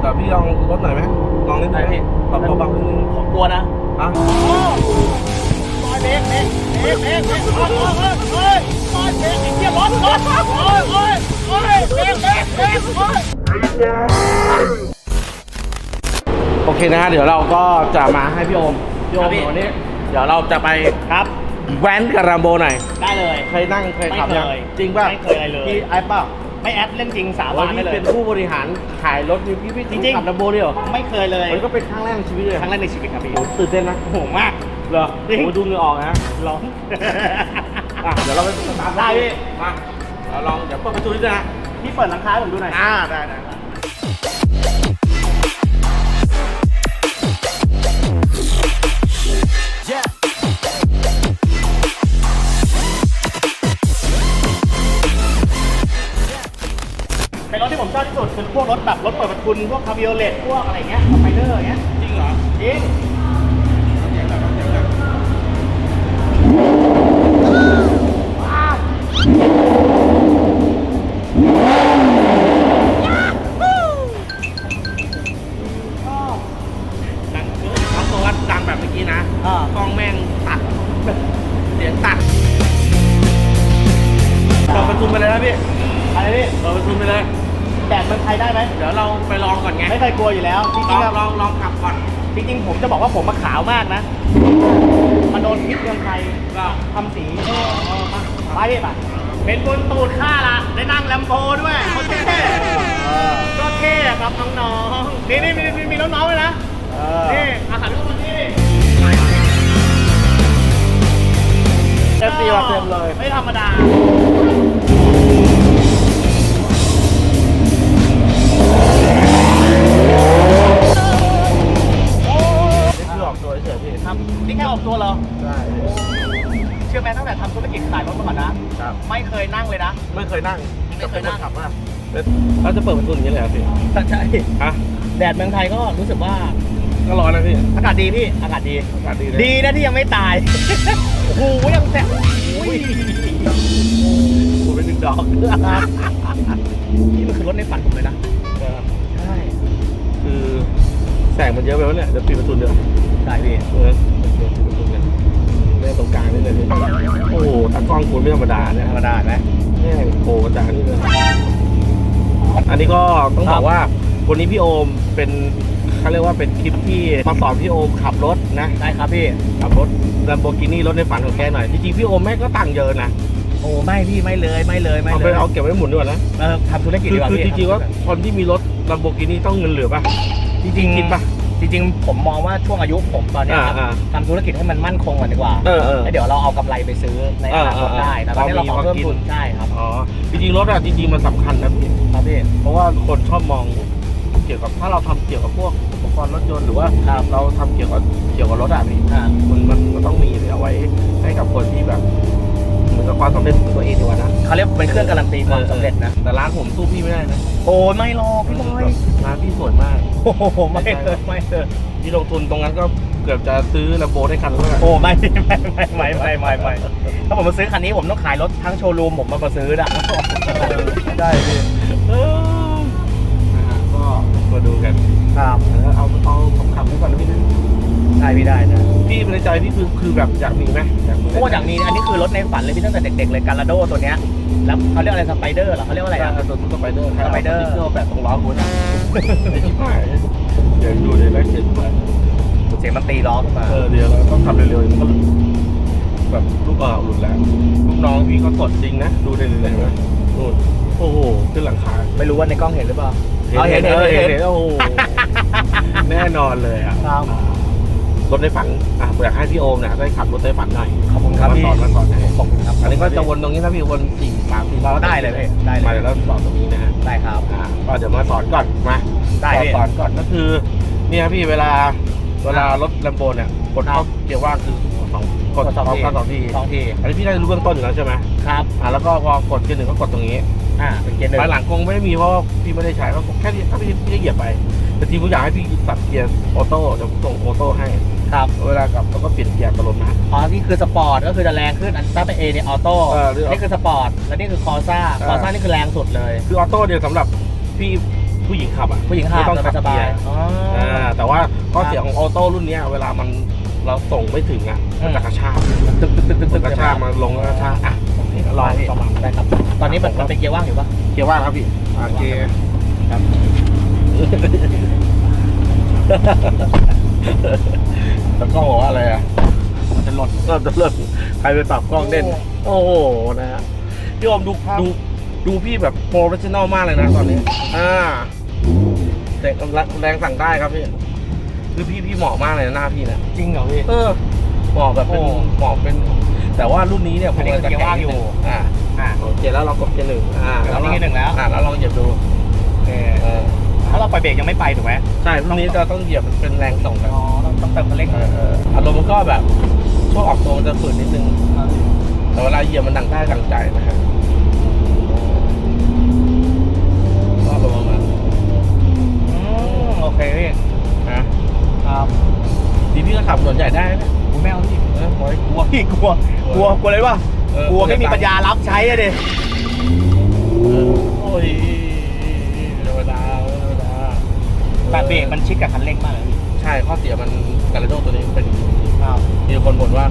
แต่พี่ลองรถหน่อยไหมลองนิดหน่อยได้พี่ปรับเบาๆนิดนึงผมกลัวนะอะซอยเบรกเบรกเบรกเบรกเบรกโอ้ยโอ้ยโอ้ยซอยเบรกไอ้เหี้ยรถรถโอ้ยโอ้ยโอ้ยเบรกเบรกเบรกโอ้ยโอเคนะฮะเดี๋ยวเราก็จะมาให้พี่โอมพี่โอมวันนี้เดี๋ยวเราจะไปครับแว้นกับรัมโบหน่อยได้เลยเคยนั่งเคยขับยังไม่เคยจริงป่ะไม่เคยอะไรเลยพี่ไอ้เปล่า ไม่แอดเรื่องจริงสาโอ้บายนพี่ได้เลยเป็นผู้บริหารขายรถนี่พี่พี่จริงๆ ขับรัมโบด้วยเหรอไม่เคยเลย มันก็เป็นครั้งแรกในชีวิตเลยครั้งแรกในชีวิตครับพี่โอ้ตื่นเต้นนะโอ้โหมาก เหรอจริง โอ้ดูเหงื่อออกนะร้อง อะเดี๋ยวเราไปสตาร์ทได้พี่มาเราลองเดี๋ยวเปิดประตูนิดนึงนะพี่เปิดหลังคาให้ผมดูหน่อย อ่าได้ได้เป็ สุดคือพวกรถแบบรถเปิดประทุนพวกคาบิโอเลตพวกอะไรเงี้ยสไปเดอร์อย่างเงี้ยจริงเหรอจริงดัง ไทยได้ไหมเดี๋ยวเราไปลองก่อนไงไม่เคยกลัวอยู่แล้วจลริองงๆอะลองลองขับก่อนจริงๆผมจะบอกว่าผมมาขาวมากนะมาโดนพิษเมืองไทยก็ทำสีเออเออมาไปพี่ไปเป็นบนตูดข้าละได้นั่งแลมโบด้วยโคตรเท่ก็เท่อะครับน้องๆนี่นี่มีมีมีน้องๆเลยนะนี่อาหารทุกคนนี่เอฟซีมาเต็มเลย ไม่ธรรมดา ครับ ไม่เคยนั่งเลยนะ ไม่เคยนั่งไม่เคยนั่งจะป็ขับว่าเราจะเปิดประตูอย่างนี้เลยเหรอพี่ใช่ฮะแดดเมืองไทยก็รู้สึกว่าก็ร้อนนะพี่ อากาศดีพี่ อากาศดี อากาศดีเลยดีนะที่ยังไม่ตาย โอ้โหยังแสบอุ้ยพูดไปหนึ่งดอกนี่มันคือรถในฝันผมเลยนะใช่ คือแสงมันเยอะไปวะเนี่ย เดี๋ยวปิดประตูเดี๋ยวใช่พี่เออ อ้โหตากล้องคุณไม่ธรรมดาเนี่ยธรรมดาไหมแม่งโผล่มาจากนี่เลยอันนี้ก็ต้องครับอบกว่าวันนี้พี่โอมเป็นเขาเรียกว่าเป็นคลิปที่มาสอนพี่โอมขับรถนะได้ครับพี่ขับรถ Lamborghini รถในฝันของแกหน่อยจริงๆพี่โอมแม่งก็ตังค์เยอะนะโอ้ไม่พี่ไม่เลยไม่เลยไม่เอาเลไปยเอาเก็บไว้หมุนดีกว่านะเออทำธุรกิจคืดีอกว่าคือพี่จริงๆว่าคนที่มีรถ Lamborghini ต้องเงินเหลือป่ะจริงๆคิดปะ จริงๆ ผมมองว่าช่วงอายุผมตอนเนี้ยครับอ่าทำธุรกิจให้มันมั่นคงก่อนดีกว่าเออเออแล้วเดี๋ยวเราเอากำไรไปซื้อในอนาคตเออเออได้แต่ตอนนี้เราขอเรามีเพิ่มพอกินทุนใช่ครับอ๋อจริงๆรถอะจริงๆมันสำคัญนะพี่ ครับพี่ เพราะว่าคนชอบมองเกี่ยวกับถ้าเราทำเกี่ยวกับพวกอุปกรณ์รถยนต์หรือว่าครับเราทำเกี่ยวกับเกี่ยวกับรถอะพี่อ่า มันมันมันต้องมีเอาไว้ให้กับคนที่แบบเหมือน กับความสำเร็จของตัวเองดีกว่านะเขาเรียกเป็นเครื่องการันตีความสำเร็จนะ แต่ร้านผมสู้พี่ไม่ได้นะโอ้ยไม่หรอกพี่บอยร้านพี่สวยมาก โอ้โหไม่เลยไม่เลยพี่ลงทุนตรงนั้นก็เกือบจะซื้อลำโบได้คันแล้วอะโอ้ไม่ไม่ไม่ไม่ไม่ไม่ไม่ถ้าผมมาซื้อคันนี้ผมต้องขายรถทั้งโชว์รูมผมมามาซื้อนะได้พี่ ในใจพี่คือคือแบบอยากมีไหมอยากมีโอ้อย่างนี้อันนี้คือรถในฝันเลยพี่ตั้งแต่เด็กๆเลยการาโดตัวเนี้ยแล้วเขาเรียกอะไรสไปเดอร์เหรอเขาเรียกว่าอะไรอะไรอะอะตัวสไปเดอร์สไปเดอร์เกอร์แบบตรงล้อคุณอะไอ้ชิบหายเดี๋ยวดูเลยแล้วเขียนไปเสียงมันตีล้อขึ้นมาเออเดี๋ยวเราต้องทำเร็วๆมันก็หลุดแบบลูกเออหลุดแล้วลูกน้องพี่ก็กดจริงนะ ดูได้เลยเห็นไหมนู่นโอ้โหขึ้นหลังคาไม่รู้ว่าในกล้องเห็นหรือเปล่าเห็นเห็นเห็นเห็นเห็นโอ้โหแน่นอนเลยอะครับ รถในฝันอะอยากให้พี่โอมเนี่ยได้ขับรถในฝันหน่อยขอบคุณครับมาพี่สอนมาสอนให้ขอบคุณครับอันนี้ก็จะวนตรงนี้นะพี่วนสี่สามสี่รอบได้เลยพี่ได้เลยมาเดี๋ยวเราสอนตรงนี้นะฮะได้ครับ อ่าก็เดี๋ยวมาสอนก่อนมาได้สอนพี่ สอนก่อนก็คือ เนี่ยพี่เวลาเวลารถแลมโบเนี่ยกดเข้าเกียร์ว่างคือสองกดกดสองพร้อมทีกันสองทีสองทีอันนี้พี่ได้รู้เบื้องต้นอยู่แล้วใช่ไหมครับอ่าแล้วก็พอกดเกียร์หนึ่งก็กดตรงนี้อ่าเป็นเกียร์หนึ่งภายหลังคงไม่ได้มีเพราะว่าพี่ไม่ได้ใช้ก็แค่นี้ถ้าพี่พี่ได้เหยียบไปแต่ทีผมอยากให้พี่ตัดเกียร์ออโต้เดี๋ยวผมส่งออโต้ให้ ครับ เวลากลับเราก็เปลี่ยนเกียร์ตลอดนะ อ๋อ นี่คือสปอร์ตก็คือจะแรงขึ้น อันถ้าเป็นเอเนี่ยออโต้ เออหรือ นี่คือสปอร์ต แล้วนี่คือคอซ่าเออคอซ่านี่คือแรงสุดเลย คือออโต้เนี่ยสำหรับพี่ผู้หญิงขับอะผู้หญิงขับไม่ต้องขับสบายเกียร์ๆอ๋อออ่าแต่ว่าข้อครับเสียของออโต้รุ่นเนี้ยเวลามันเราส่งไม่ถึงอะมันจะกระชากตึกตึกตึกตึกตึกกระชากมาลงแล้วกระชากอะโอเคลลอองงพี่ประมาณได้ครับ ตอนนี้มันมันเป็นเกียร์ว่างอยู่ปะเกียร์ว่างครับพี่อ่าเกียร์ครับ แล้วกล้องบอกว่าอะไรอะมันจะหล่นก็จะเริ่มใครไปปรับกล้องเด่น โอ้โหนะฮะพี่โอมดูดูดูพี่แบบโปรเฟชชั่นอลมากเลยนะตอนนี้ อ่าแต่แรงสั่งได้ครับพี่คือพี่พี่เหมาะมากเลยนะหน้าพี่เนี่ยจริงเหรอพี่ เออเหมาะแบบเป็นโอ้ เหมาะเป็น แต่ว่ารุ่นนี้เนี่ยอันนี้ก็จะเกียร์ว่างอยู่ อ่าอ่า โอเคแล้วเรากดเกียร์หนึ่งอ่าอันนี้เกียร์หนึ่งแล้ว อ่าแล้วลองเหยียบดู โอเค เออ ถ้าเราปล่อยเบรกยังไม่ไปถูกไหมใช่รุ่นนี้จะต้องเหยียบเป็นแรงส่งกันอ๋อต้องต้องเติมคันเร่งเออเอออารมณ์มันก็แบบช่วงออกตัวมันจะฝืนนิดนึง แต่เวลาเหยียบมันดังได้ดังใจนะฮะก็ลงมาณอืมโอเคพี่นะครับทีพี่ก็ขับส่วนใหญ่ได้นะกูไม่เอาพี่เออปล่อยกลัวพี่กลัวกลัวกลัวเลยว่าเออกลัวไม่มีปัญญารับใช้อะดิเออโอ้ย แต่เบรกมันชิดกับคันเร่งมากเลยพี่ใช่ข้อเสียมันการ์โดตัวนี้เป็นอ้าว มีคนบ่นว่า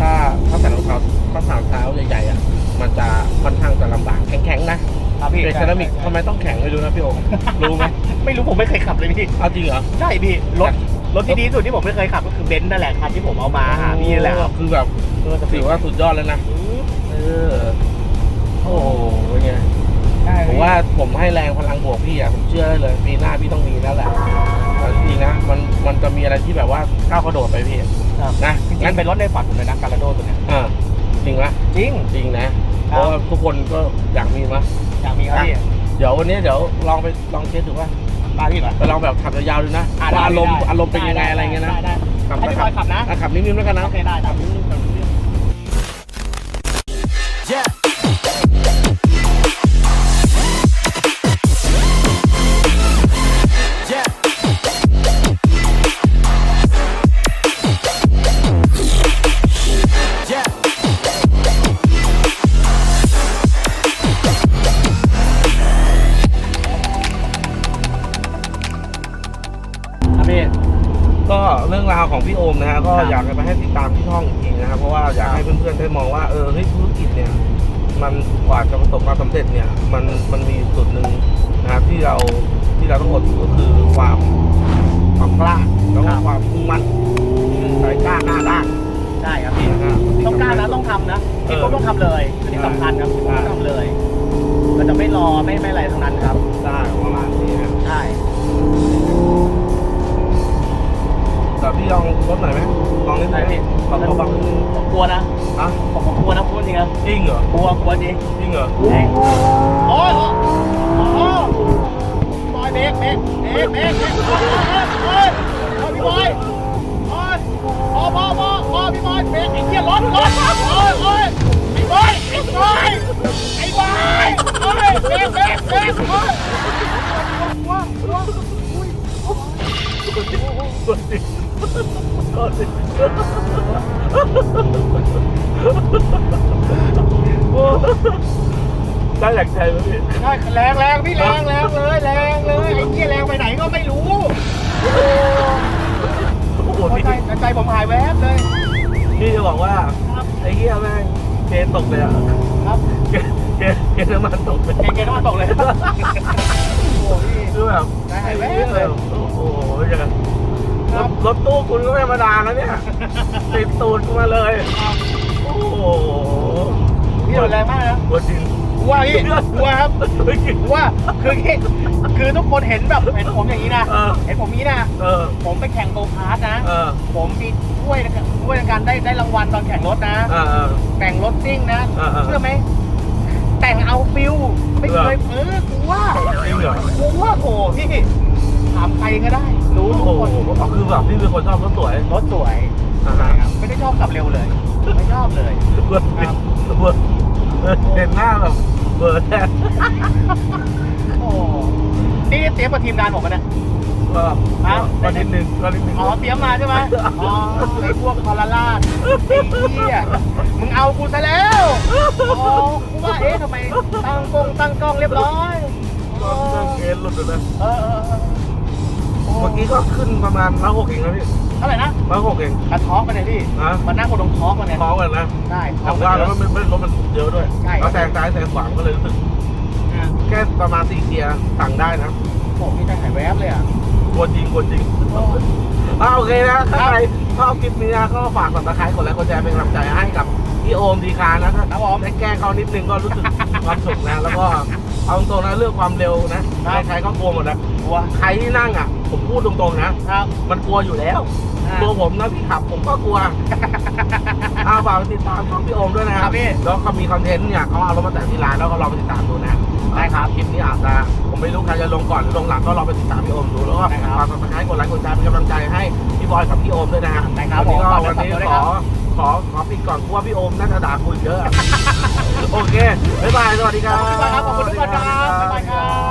ถ้าถ้าใส่รองเท้าข้อเท้าเท้าใหญ่ๆอะ มันจะค่อนข้างจะลำบากแข็งๆนะครับพี่เป็นเซรามิกทำไมต้องแข็งไม่รู้นะพี่โอมรู้ไหมไม่รู้ผมไม่เคยขับเลยพี่ เอาจริงเหรอ ใช่พี่รถรถที่ดีที่สุดที่ผมไม่เคยขับก็คือเบนซ์นั่นแหละคันที่ผมเอามาหาพี่นั่นแหละครับคือแบบถือว่าสุดยอดแล้วนะ เออ ให้แรงพลังบวกพี่อะผมเชื่อได้เลย ปีหน้าพี่ต้องมีแล้วแหละเอาจริงๆนะมันมันจะมีอะไรที่แบบว่าก้าวกระโดดไปพี่ครับนะจริงๆเป็นรถในฝันผมเลยนะการาโดตัวเนี้ยอ่าจริงไหมจริง จริงนะคเพรับ ราะว่าทุกคนก็อยากมีมั้ยอยากมีครับพี่เดี๋ยววันนี้เดี๋ยวลองไปลองเทสดูว่ามาพี่มาไปลองแบบขับยาวๆดูนะอะว่าอารมณ์ได้ อารมณ์เป็นยังไงอะไรเงี้ยนะได้ได้ขับให้พี่บอยขับนะอ่ขับนิ่มๆแล้วกันนะ โอเคได้ได้ครับ ของพี่โอมนะฮะก็ครับอยากจะไปให้ติดตามที่ช่องจริงๆนะครับเพราะว่าอยากให้เพื่อนๆได้มองว่าเออเฮ้ยธุรกิจเนี่ยมันกว่าจะประสบความสำเร็จเนี่ยมันมันมีจุดหนึ่งนะครับที่เราที่เราต้องอดก็คือความความ จริงครับจริงเหรอกลัวกลัวจริงจริงเหรอเฮ้ยโอ้ยโอ้ยโอ้ยบอยเบรกเบรกเบรกเบรกเบรกโอ้ยโอ้ยโอ้ยพี่บอยโอ้ยพอพอพอพอพี่บอยเบรกไอ้เหี้ยรถรถโอ้ยโอ้ยไอ้บอยไอ้บอยไอ้บอยโอ้ยเบรกเบรกเบรกโอ้ยว้าวว้าวอุ้ยกดดิกดดิโอ้ ได้แหลกใจไหมพี่ใช่แรงแรงพี่แรงแรงเลยแรงเลยไอ้เหี้ยแรงไปไหนก็ไม่รู้โอ้โหโอ้ยพี่ใจใจผมหายแวบเลยพี่จะบอกว่าครับไอ้เหี้ยแม่งเกณฑ์ตกเลยอะครับเกณฑ์เกณฑ์เกณฑ์น้ำมันตกเลยเกงเกงน้ำมันตกเลยโอ้พี่คือแบบได้แว่นเลยโอ้โหอย่างนั้นครับรถตู้คุณก็ไม่ธรรมดานะเนี่ยติดตูดกูมาเลย โอ้โห พี่โดนแรงมากนะกลัวจริงกลัวพี่กลัวครับเฮ้ยกลัวคืออย่างงี้คือทุกคนเห็นแบบเห็นผมอย่างนี้นะเออเห็นผมนี้นะเออผมไปแข่งโกคาร์ทนะเออผมมีถ้วยนะครับถ้วยในการได้ได้รางวัลตอนแข่งรถนะเออเออแต่งรถซิ่งนะเออเออเชื่อไหมแต่งเอาฟิลไม่เคยเออกลัวจริงเหรอกลัวโอ้พี่ถามใครก็ได้ รู้โอ้ทุกโหคนอ๋อคือแบบพี่เป็นคนชอบรถสวยรถสวยอ่าฮะครับไม่ได้ชอบขับเร็วเลย ไม่ชอบเลย เบิร์ดครับเบิร์ดเห็นหน้าแบบเบิร์ดแทนโอ้นี่เตรียมกับทีมงานผมมาเนี่ย ก็ครับก็นิดนึงก็นิดนึงอ๋อเตรียมมาใช่ไหมอ๋อไอ้พวกคอร์ลาดไอ้เหี้ยมึงเอากูซะแล้วอ๋อกูว่าเอ๊ะทำไมตั้งกล้องตั้งกล้องเรียบร้อยอ๋อก็เรื่องเอ็นหลุดอยู่เลยเออเออเออโอ้ เมื่อกี้ก็ขึ้นประมาณร้อยหกเองนะพี่เท่าไหร่นะร้อยหกเองกระท้อกมาเนี่ยพี่นะมันนั่งบนตรงท้อกมาเนี่ยท้องกันนะได้ท้อแต่กว่ามาเยแล้วอะมันไม่รถมันเยอะด้วยใช่แล้วแซงซ้ายแซงขวาก็เลยรู้สึกอะแค่ประมาณสี่เกียร์สั่งได้นะโอ้โหนี่ใจหายแวบเลยอะ กลัวจริงกลัวจริงโอ้อ่าโอเคนะถ้าใครชอบคลิปนี้นะก็ฝากกดติดตามกดไลค์กดแชร์เป็นกำลังใจให้กับพี่โอมดีคานะถ้าครับผมได้แกล้งเขานิดนึงก็รู้สึกความสุขนะ แล้วก็ เอาตรงๆนะเรื่องความเร็วนะครับใครๆก็กลัวหมดนะกลัวใครที่นั่งอะ ผมพูดตรงๆนะครับ มันกลัวอยู่แล้วอ่าตัวผมนะที่ขับผมก็กลัวอาฝากไปติดตามช่องพี่โอมด้วยนะคครัรับบพี่แล้วเขามีคอนเทนต์เนี่ยเขาเอารถมาแต่งที่ร้านแล้วก็ลองไปติดตามดูนะได้ครับคลิปนี้อาจจะผมไม่รู้ใครจะลงก่อนหรือลงหลังก็ลองไปติดตามพี่โอมดูแล้วก็ได้ครับฝากกดติดตามกดไลค์กดแชร์เป็นกำลังใจให้พี่บอยกับพี่โอมด้วยนะฮะได้ครับวันนี้ก็ผมฝากวันนี้ด้วยขครัอบ ขอขอปิดก่อนเพราะว่าพี่โอมน่าจะด่าคุยเยอะ โอเค บ๊ายบาย สวัสดีครับ ขอบคุณครับขอบคุณทุกคนครับบ๊ายบายครับ